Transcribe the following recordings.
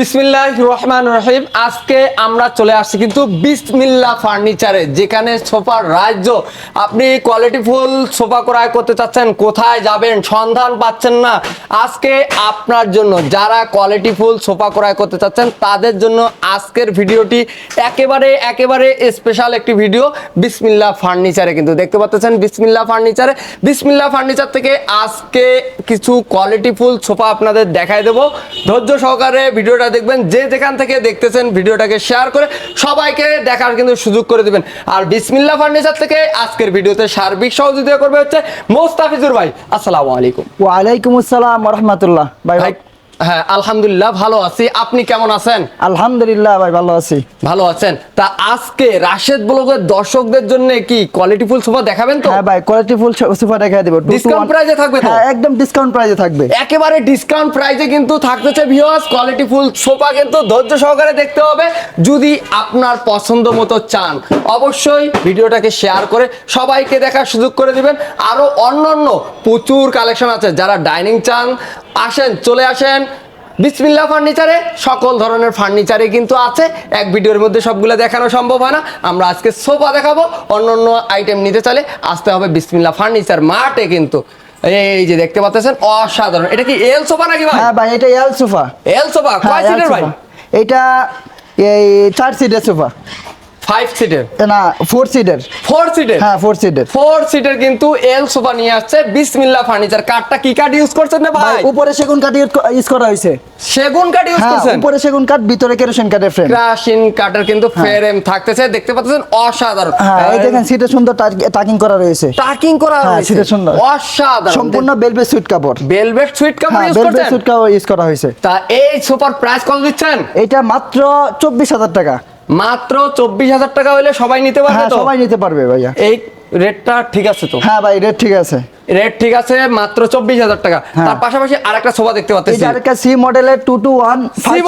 বিসমিল্লাহ রহমান রহিম। আজকে আমরা চলে আসছি কিন্তু বিসমিল্লা ফার্নিচারে, যেখানে সোফার রাজ্য। আপনি কোয়ালিটিফুল সোফা ক্রয় করতে চাচ্ছেন, কোথায় যাবেন, সন্ধান পাচ্ছেন না। আজকে আপনার জন্য, যারা কোয়ালিটিফুল সোফা ক্রয় করতে চাচ্ছেন, তাদের জন্য আজকের ভিডিওটি একেবারে একেবারে স্পেশাল একটি ভিডিও বিসমিল্লা ফার্নিচারে। কিন্তু দেখতে পাচ্ছেন বিসমিল্লা ফার্নিচারে। বিসমিল্লা ফার্নিচার থেকে আজকে কিছু কোয়ালিটিফুল সোফা আপনাদের দেখাই দেবো। ধৈর্য সহকারে ভিডিওটা দেখবেন যে যেখান থেকে দেখতেছেন ভিডিওটাকে শেয়ার করে সবাইকে দেখার কিন্তু সুযোগ করে দিবেন। আর বিসমিল্লা ফার্নিচার থেকে আজকের ভিডিওতে সার্বিক সহযোগিতা করবে হচ্ছে মোস্তাফিজুর ভাই। আসসালামু আলাইকুম। ওয়ালাইকুম আসসালাম রহমতুল্লাহ। ভাই ভাই হ্যাঁ আলহামদুলিল্লাহ ভালো আছি। আপনি কেমন আছেন? আলহামদুলিল্লাহ ভাই ভালো আছি। ভালো আছেন? তা আজকে রাশেদ ব্লগের দর্শকদের জন্য কি কোয়ালিটিফুল সোফা দেখাবেন তো? হ্যাঁ ভাই কোয়ালিটি ফুল সোফা দেখা দেবো। Price এ থাকবে তো? হ্যাঁ একদম ডিসকাউন্ট প্রাইসে থাকবে। একেবারে ডিসকাউন্ট প্রাইসে কিন্তু থাকতেছে ভিউয়ার্স কোয়ালিটি ফুল সোফা কিন্তু ধৈর্য সহকারে দেখতে হবে। যদি আপনার পছন্দ মতো চান অবশ্যই ভিডিওটাকে শেয়ার করে সবাইকে দেখার সুযোগ করে দিবেন। আরও অন্যান্য প্রচুর কালেকশন আছে। যারা ডাইনিং চান আসেন চলে আসেন। বিসমিল্লা ফার্নিচারে সকল ধরনের ফার্নিচারে কিন্তু আছে। এক ভিডিওর মধ্যে সবগুলো দেখানো সম্ভব হয় না। আমরা আজকে সোফা দেখাবো অন্য অন্য আইটেম নিতে চাইলে আসতে হবে বিসমিল্লা ফার্নিচার মাঠে কিন্তু। এই যে দেখতে পাচ্ছেন অসাধারণ। এটা কি এল সোফা নাকি ভাই? হ্যাঁ ভাই এটা এল সোফা। এল সোফা? হ্যাঁ কয় সিটের ভাই? এটা এই চার সিটের সোফা। ফাইভ সিটের না ফোর সিটের ফোর সিটের হ্যাঁ ফোর সিটের ফোর সিটের কিন্তু এল সোফা নিয়ে আসছে বিসমিল্লা ফার্নিচার কাঠটা কি কাঠ ইউজ করছেন না ভাই? উপরে সেগুন কাঠ ইউজ করা হয়েছে। সেগুন কাঠ ইউজ হ্যাঁ করছেন? উপরে সেগুন কাঠ ভিতরে কেরোসিন কাঠের ফ্রেম ক্রাশিন কাঠের কিন্তু ফ্রেম থাকতেছে দেখতে পাচ্ছেন অসাধারণ। হ্যাঁ এই দেখেন সিটে সুন্দর টাকিং করা রয়েছে। টাকিং করা হ্যাঁ, হয়েছে সেটা সুন্দর। অসাধারণ। সম্পূর্ণ বেলভেট সুইট কাপড়। ভেলভেট সুইট কাপড় হ্যাঁ ইউজ বেলভেট সুইট কাপড় ইউজ করা হয়েছে। তা এই সোফার প্রাইস কত দিচ্ছেন? এটা মাত্র চব্বিশ হাজার টাকা। মাত্র চব্বিশ হাজার টাকা হলে সবাই নিতে পারবে হ্যাঁ সবাই নিতে পারবে ভাইয়া। এই রেটটা ঠিক আছে তো? হ্যাঁ ভাই রেট ঠিক আছে। রেট ঠিক আছে মাত্র চব্বিশ হাজার টাকা। হ্যাঁ। তার পাশাপাশি আরেকটা সোফা দেখতে পাচ্ছি। আরেকটা সি মডেলের টু টু ওয়ান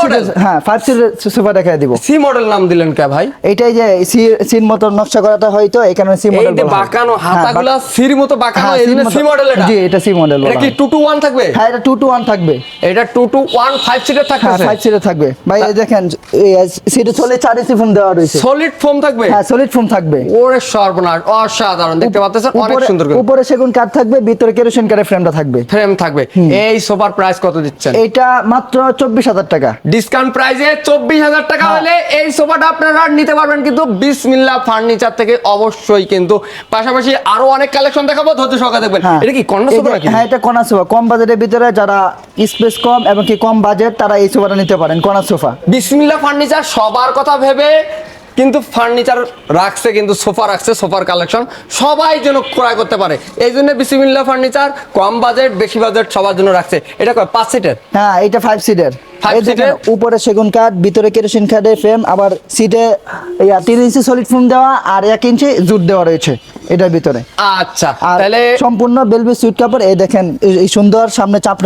model? হ্যাঁ ফাইভ সিটের সোফা দেখা দিব। সি মডেল নাম দিলেন কে ভাই? এইটাই যে সি সির মতো নকশা করাটা হয়তো এখানে সি এই মডেল যে বাঁকানো হাতাগুলা সির মতো বাঁকানো হ্যাঁ, এই জন্য সি মডেল এটা। জি, এটা C model এটা কি হয়। টু টু ওয়ান থাকবে? হ্যাঁ এটা টু টু ওয়ান থাকবে। এটা টু টু ওয়ান ফাইভ সিটের হ্যাঁ থাকবে ফাইভ সিটের থাকবে। ভাই এই দেখেন সিটে চলে চার ইঞ্চি ফোম দেওয়া রয়েছে। সলিড ফোম থাকবে? হ্যাঁ সলিড ফোম থাকবে। ওরে সর্বনাশ অসাধারণ দেখতে পাচ্ছেন অনেক সুন্দর উপরে সেগুন কাঠ থাকবে ভিতরে কেরোসিন কাঠের ফ্রেমটা থাকবে। ফ্রেম থাকবে। এই সোফার প্রাইস কত দিচ্ছেন? এটা মাত্র চব্বিশ হাজার টাকা। ডিসকাউন্ট প্রাইসে চব্বিশ হাজার টাকা হ্যাঁ। হলে এই সোফাটা আপনারা নিতে পারবেন কিন্তু বিসমিল্লা ফার্নিচার থেকে অবশ্যই কিন্তু। পাশাপাশি আরও অনেক কালেকশন দেখাবো ধৈর্য সহকারে দেখবেন। হ্যাঁ। এটা কি কর্নার সোফা হ্যাঁ এটা কর্নার সোফা কম বাজেটের ভিতরে যারা স্পেস কম এবং কি কম বাজেট তারা এই সোফাটা নিতে পারেন কর্নার সোফা বিসমিল্লা ফার্নিচার সবার কথা ভেবে কিন্তু ফার্নিচার রাখছে, কিন্তু সোফা রাখছে, সোফার কালেকশন সবাই যেন ক্রয় করতে পারে। এই জন্য বিসিমিল্লা ফার্নিচার কম বাজেট বেশি বাজেট সবার জন্য রাখছে। এটা পাঁচ সিটের হ্যাঁ এটা ফাইভ সিটের উপরে সেগুন কাঠ ভিতরে কেরোসিন কাঠের ফ্রেম আবার সিটে তিন ইঞ্চি সলিড ফোম দেওয়া আর এক ইঞ্চি জুট দেওয়া রয়েছে এটার ভিতরে। আচ্ছা তাহলে সম্পূর্ণ বেলভেট সুইট কাপড় এই দেখেন এই- সুন্দর সামনে চাপ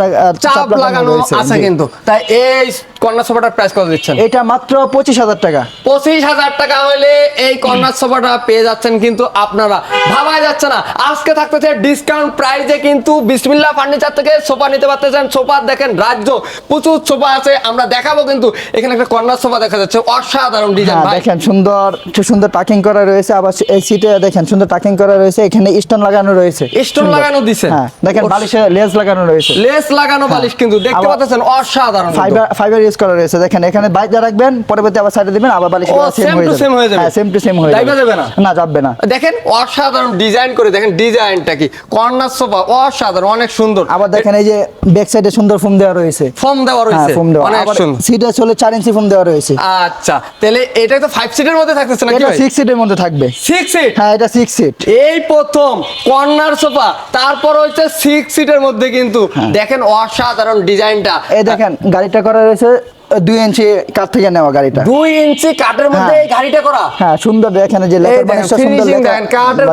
চাপ লাগানো আছে কিন্তু। তাই এই কর্নার সোফাটার প্রাইস কত দিচ্ছেন? এটা মাত্র পঁচিশ হাজার টাকা। পঁচিশ হাজার টাকা হলে এই কর্নার সোফাটা পেয়ে যাচ্ছেন কিন্তু আপনারা। ভাবাই যাচ্ছে না। আজকে থাকতেছে ডিসকাউন্ট প্রাইজে কিন্তু বিসমিল্লা ফার্নিচার থেকে সোফা নিতে পারতেছেন। সোফা দেখেন রাজ্য প্রচুর সোফা আছে। আমরা দেখাবো কিন্তু এখানে একটা কর্নার সোফা দেখা যাচ্ছে। অসাধারণ ডিজাইন হ্যাঁ দেখেন সুন্দর সুন্দর টাকিং করা রয়েছে। আবার এই সিটে দেখেন সুন্দর টাকিং করা রয়েছে। এখানে স্টোন লাগানো রয়েছে। স্টোন লাগানো দিছে। হ্যাঁ দেখেন বালিশে লেস লাগানো রয়েছে। লেস লাগানো বালিশ কিন্তু দেখতে পাচ্ছেন অসাধারণ ফাইবার ফাইবার ইউজ করা রয়েছে। দেখেন এখানে বাইরে রাখবেন পরবর্তী আবার সাইডে দিবেন আবার বালিশ same to হয়ে যাবে। হ্যাঁ সেম টু সেম হয়ে যাইবা যাবে। না? না যাবে না। দেখেন অসাধারণ ডিজাইন করে দেখেন ডিজাইনটা কি। কর্নার সোফা অসাধারণ অনেক সুন্দর। আবার দেখেন এই যে ব্যাক সাইডে সুন্দর ফোম দেওয়া রয়েছে। ফোম দেওয়া হ্যাঁ রয়েছে ফোম দেওয়া। অনেক আবার সুন্দর সিটে চলে চার ইঞ্চি ফোম দেওয়া রয়েছে। আচ্ছা তাহলে এটা তো ফাইভ সিটের মধ্যে থাকতেছে না এটা সিক্স সিটের মধ্যে থাকবে। সিক্স সিট হ্যাঁ এটা সিক্স সিট এই প্রথম কর্নার সোফা তারপর হচ্ছে সিক্স সিটের মধ্যে কিন্তু হ্যাঁ। দেখেন অসাধারণ ডিজাইনটা এই দেখেন গাড়িটা করা রয়েছে দুই ইঞ্চি কাঠ থেকে নেওয়া গাড়িটা। দুই ইঞ্চি কাঠের মধ্যে হ্যাঁ। এই গাড়িটা করা? হ্যাঁ সুন্দর এই যে এই বানিশটা সুন্দর দেখেন কাঠের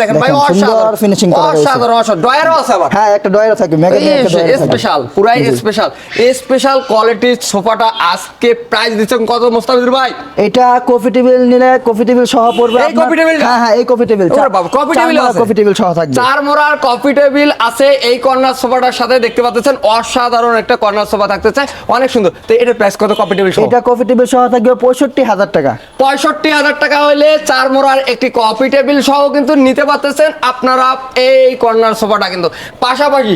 দেখেন ভাই অসাধারণ। ফিনিশিং করা রয়েছে। অসাধারণ অসাধারণ ডয়ারও আছে আবার। হ্যাঁ একটা ডয়ার থাকবে মেগা ডয়ার থাকবে। স্পেশাল পুরাই স্পেশাল স্পেশাল কোয়ালিটির সোফাটা আজকে প্রাইস দিচ্ছেন কত মোস্তাফিজুর ভাই? এটা কফি টেবিল নিলে কফি টেবিল সহ পড়বে এই আপনার- coffee table টা? হ্যাঁ হ্যাঁ এই কফি টেবিল ওরে বাবা, coffee table আছে? কফি টেবিল সহ থাকবে। চার মোড়ার কফি টেবিল আছে এই কর্নার সোফাটার সাথে দেখতে পাচ্ছেন অসাধারণ একটা কর্নার সোফা থাকতেছে অনেক সুন্দর। তো এটার প্রাইস কত কপি টেবিল সহ? এটা টেবিল সহ থাকবে পঁয়ষট্টি হাজার টাকা। পঁয়ষট্টি হাজার টাকা হলে চার মোড়ার একটি কপি টেবিল সহ কিন্তু নিতে পারতেছেন আপনারা এই কর্নার সোফাটা কিন্তু। পাশাপাশি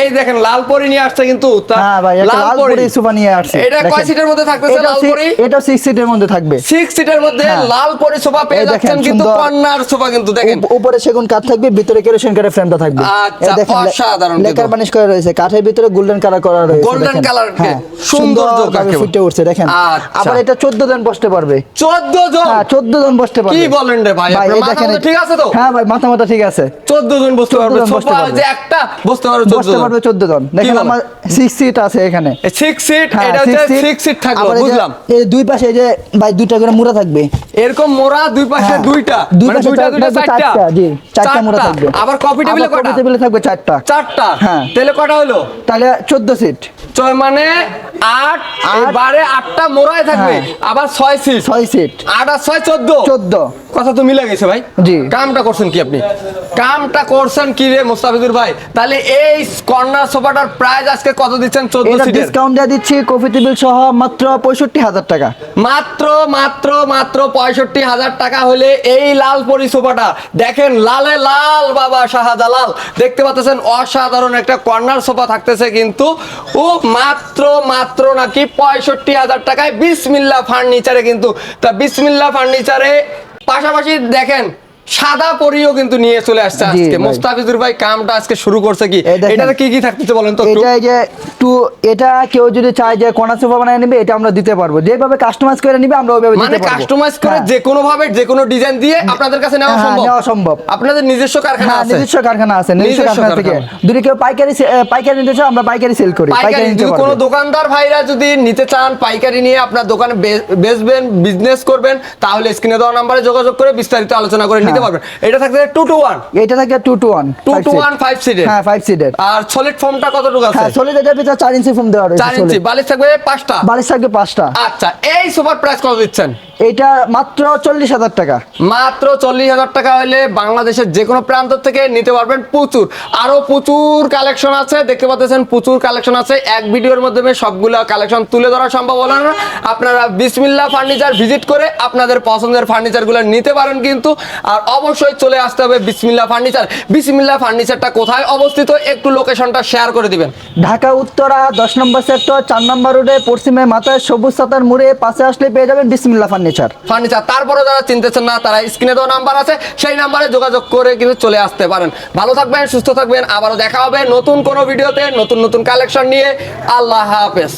এই দেখেন নিয়ে আসছে কিন্তু। তা- হ্যাঁ সোফা নিয়ে আসছে এটা কয় সিটের মধ্যে থাকতেছে এটা লাল পরি এটা সিক্স সিটের মধ্যে থাকবে। সিক্স সিটের মধ্যে হ্যাঁ। লাল পরি সোফা পেয়ে দেখেন, যাচ্ছেন কিন্তু কর্নার সোফা কিন্তু দেখেন। উপরে সেগুন কাঠ থাকবে ভিতরে কেরোসিন কাঠের ফ্রেমটা থাকবে আচ্ছা, অসাধারণ লেকার। বানিশ করা রয়েছে কাঠের ভিতরে গোল্ডেন কালার করা রয়েছে Golden দেখেন। হ্যাঁ, সৌন্দর্য কাকে ফুটে উঠছে দেখেন। আবার এটা 14 জন বসতে পারবে। চোদ্দ জন? 14 জন বসতে পারবে। কি বলেন রে ভাই? আপনার মাথা ঠিক আছে তো? হ্যাঁ ভাই মাথা মাথা ঠিক আছে। চোদ্দ জন বসতে পারবে সোফা যে একটা বসতে পারবে চোদ্দ বসতে জন। পারবে 14 জন। দেখেন আমার 6 সিট আছে এখানে। সিট হ্যাঁ, এটা হচ্ছে সিট থাকল বুঝলাম। এই দুই পাশে এই যে ভাই দুইটা করে মুড়া থাকবে। এরকম মোড়া দুই পাশে হ্যাঁ, দুইটা। দুই মানে পাশে দুইটা দুইটা চারটা। জি, চারটা মোড়া থাকবে। আবার কপি টেবিলে কটা? কফি টেবিলে থাকবে চারটা। চারটা। হ্যাঁ। তাহলে কটা হলো? তাহলে 14 সিট ছয় মানে আট। এবারে আটটা মোড়ায় থাকবে। হ্যাঁ। আবার ছয় সিট ছয় সিট আট আর ছয় চোদ্দ। 14 কথা তো মিলে গেছে ভাই। জি। কামটা করছেন কি আপনি? কামটা করছেন কি রে মোস্তাফিজুর ভাই? তাহলে এই কর্নার সোফাটার প্রাইস আজকে কত দিচ্ছেন চোদ্দ এটা সিটের ডিসকাউন্ট দিয়ে দিচ্ছি কফি টেবিল সহ মাত্র পঁয়ষট্টি হাজার টাকা। মাত্র মাত্র মাত্র পঁয়ষট্টি হাজার টাকা হলে এই লাল পরি সোফাটা। দেখেন লালে লাল বাবা শাহজালাল। দেখতে পাচ্ছেন অসাধারণ একটা কর্নার সোফা থাকতেছে কিন্তু ও মাত্র মাত্র নাকি পঁয়ষট্টি হাজার টাকায় বিসমিল্লা ফার্নিচারে কিন্তু। তা বিসমিল্লা ফার্নিচারে পাশাপাশি দেখেন সাদা পরিও কিন্তু নিয়ে চলে আসছে আজকে। মোস্তাফিজুর ভাই কামটা আজকে শুরু করছে কি। এটাতে কি কি থাকতেছে বলেন তো এটা এই যে টু এটা কেউ যদি চায় যে কর্নার সোফা বানিয়ে নেবে এটা আমরা দিতে পারব যেভাবে কাস্টমাইজ করে নিবে আমরা ওইভাবে মানে দিতে পারব মানে কাস্টমাইজ করে হ্যাঁ। যে কোনো ভাবে যে কোনো ডিজাইন দিয়ে আপনাদের কাছে নেওয়া হ্যাঁ, সম্ভব নেওয়া সম্ভব। আপনাদের নিজস্ব কারখানা হ্যাঁ আছে নিজস্ব কারখানা আছে নিজস্ব কারখানা থেকে। যদি কেউ পাইকারি পাইকারি নিতে চায় আমরা পাইকারি সেল করি পাইকারি যদি কোনো দোকানদার ভাইরা যদি নিতে চান পাইকারি নিয়ে আপনার দোকানে বেচবেন বিজনেস করবেন তাহলে স্ক্রিনে দেওয়া নাম্বারে যোগাযোগ করে বিস্তারিত আলোচনা করে নিতে হ্যাঁ। পারবেন। এটা থাকবে 2 টু 1 এটা থাকে two two one two two one five সিটের হ্যাঁ 5 সিটের আর সলিড ফর্মটা কতটুকু আছে? হ্যাঁ সলিড এটা ভিতরে 4 ইঞ্চি ফর্ম দেওয়া রয়েছে 4 ইঞ্চি। বালিশ থাকবে পাঁচটা। বালিশ থাকবে 5টা আচ্ছা এই সুপার প্রাইস কত দিচ্ছেন? এটা মাত্র চল্লিশ হাজার টাকা। মাত্র চল্লিশ হাজার টাকা হলে বাংলাদেশের যে কোনো প্রান্ত থেকে নিতে পারবেন প্রচুর। আরও প্রচুর কালেকশন আছে দেখতে পাচ্ছেন প্রচুর কালেকশন আছে। এক ভিডিওর মাধ্যমে সবগুলো কালেকশন তুলে ধরা সম্ভব হলো না। আপনারা বিসমিল্লা ফার্নিচার ভিজিট করে আপনাদের পছন্দের ফার্নিচারগুলো নিতে পারেন কিন্তু। আর অবশ্যই চলে আসতে হবে বিসমিল্লা ফার্নিচার। বিসমিল্লা ফার্নিচারটা কোথায় অবস্থিত একটু লোকেশনটা শেয়ার করে দিবেন। ঢাকা উত্তরা দশ নম্বর সেক্টর চার নম্বর রোডে পশ্চিমে মাথায় সবুজ সাতার মুড়ে পাশে আসলে পেয়ে যাবেন বিসমিল্লা ফার্নিচার ফার্নিচার তারপরে যারা চিনতেছেন না, তারা স্ক্রিনে দেওয়া নাম্বার আছে, সেই নাম্বারে যোগাযোগ করে কিন্তু চলে আসতে পারেন। ভালো থাকবেন, সুস্থ থাকবেন, আবারও দেখা হবে নতুন কোনো ভিডিওতে নতুন নতুন কালেকশন নিয়ে। আল্লাহ হাফেজ।